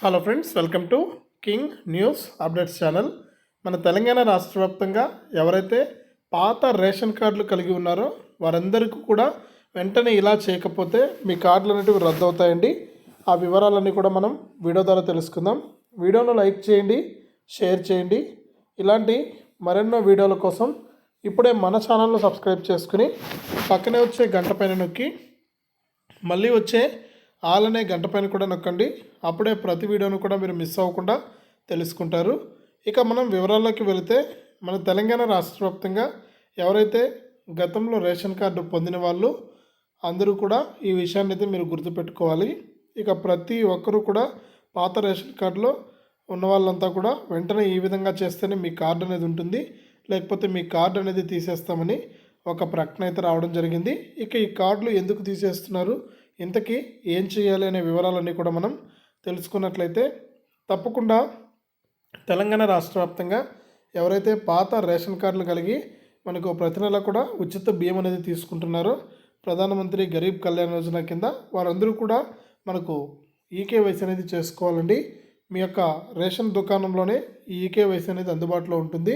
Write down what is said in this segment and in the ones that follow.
Hello friends welcome to king news updates channel మన తెలంగాణ రాష్ట్ర వ్యాప్తంగా ఎవరైతే పాత రేషన్ కార్డులు కలిగి ఉన్నారో వారందరికీ కూడా వెంటనే ఇలా చేయకపోతే మీ కార్డులు అనేటివి రద్దు అవుతాయండి ఆ వివరాలన్నీ కూడా మనం వీడియో ద్వారా తెలుసుకుందాం. వీడియోను లైక్ చేయండి షేర్ చేయండి. ఇలాంటి మరెన్నో వీడియోల కోసం ఇప్పుడే మన ఛానల్ను సబ్స్క్రైబ్ చేసుకుని పక్కనే వచ్చే గంట పైన నొక్కి మళ్ళీ వచ్చే అలానే గంట పైన కూడా నొక్కండి. అప్పుడే ప్రతి వీడియోను కూడా మీరు మిస్ అవ్వకుండా తెలుసుకుంటారు. ఇక మనం వివరాల్లోకి వెళితే మన తెలంగాణ రాష్ట్ర వ్యాప్తంగా ఎవరైతే గతంలో రేషన్ కార్డు పొందిన వాళ్ళు అందరూ కూడా ఈ విషయాన్ని అయితే మీరు గుర్తుపెట్టుకోవాలి. ఇక ప్రతి ఒక్కరూ కూడా పాత రేషన్ కార్డులో ఉన్న వాళ్ళంతా కూడా వెంటనే ఈ విధంగా చేస్తేనే మీ కార్డు అనేది ఉంటుంది. లేకపోతే మీ కార్డు అనేది తీసేస్తామని ఒక ప్రకటన అయితే రావడం జరిగింది. ఇక ఈ కార్డులు ఎందుకు తీసేస్తున్నారు? ఇంతకీ ఏం చేయాలి అనే వివరాలన్నీ కూడా మనం తెలుసుకున్నట్లయితే తప్పకుండా తెలంగాణ రాష్ట్ర వ్యాప్తంగా ఎవరైతే పాత రేషన్ కార్డులు కలిగి మనకు ప్రతి నెల కూడా ఉచిత బియ్యం అనేది తీసుకుంటున్నారో ప్రధానమంత్రి గరీబ్ కళ్యాణ్ యోజన కింద వారందరూ కూడా మనకు ఈకేవైసీ అనేది చేసుకోవాలండి. మీ యొక్క రేషన్ దుకాణంలోనే ఈ ఈకేవైసీ అనేది అందుబాటులో ఉంటుంది.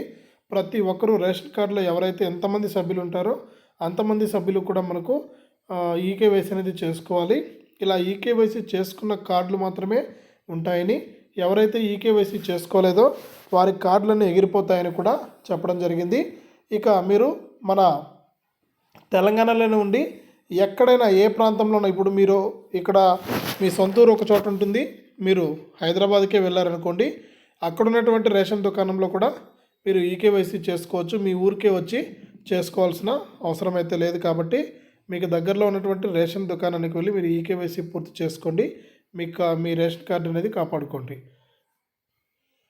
ప్రతి ఒక్కరూ రేషన్ కార్డులో ఎవరైతే ఎంతమంది సభ్యులు ఉంటారో అంతమంది సభ్యులు కూడా మనకు ఈకేవైసీ అనేది చేసుకోవాలి. ఇలా ఈకేవైసీ చేసుకున్న కార్డులు మాత్రమే ఉంటాయని ఎవరైతే ఈకేవైసీ చేసుకోలేదో వారి కార్డులన్నీ ఎగిరిపోతాయని కూడా చెప్పడం జరిగింది. ఇక మీరు మన తెలంగాణలోనే ఉండి ఎక్కడైనా ఏ ప్రాంతంలోనో ఇప్పుడు మీరు ఇక్కడ మీ సొంత ఊరు ఒక చోట ఉంటుంది. మీరు హైదరాబాద్కే వెళ్ళారనుకోండి అక్కడ ఉన్నటువంటి రేషన్ దుకాణంలో కూడా మీరు ఈకేవైసీ చేసుకోవచ్చు. మీ ఊరికే వచ్చి చేసుకోవాల్సిన అవసరం అయితే లేదు కాబట్టి మీకు దగ్గరలో ఉన్నటువంటి రేషన్ దుకాణానికి వెళ్ళి మీరు ఈకేవైసీ పూర్తి చేసుకోండి. మీకు మీ రేషన్ కార్డు అనేది కాపాడుకోండి.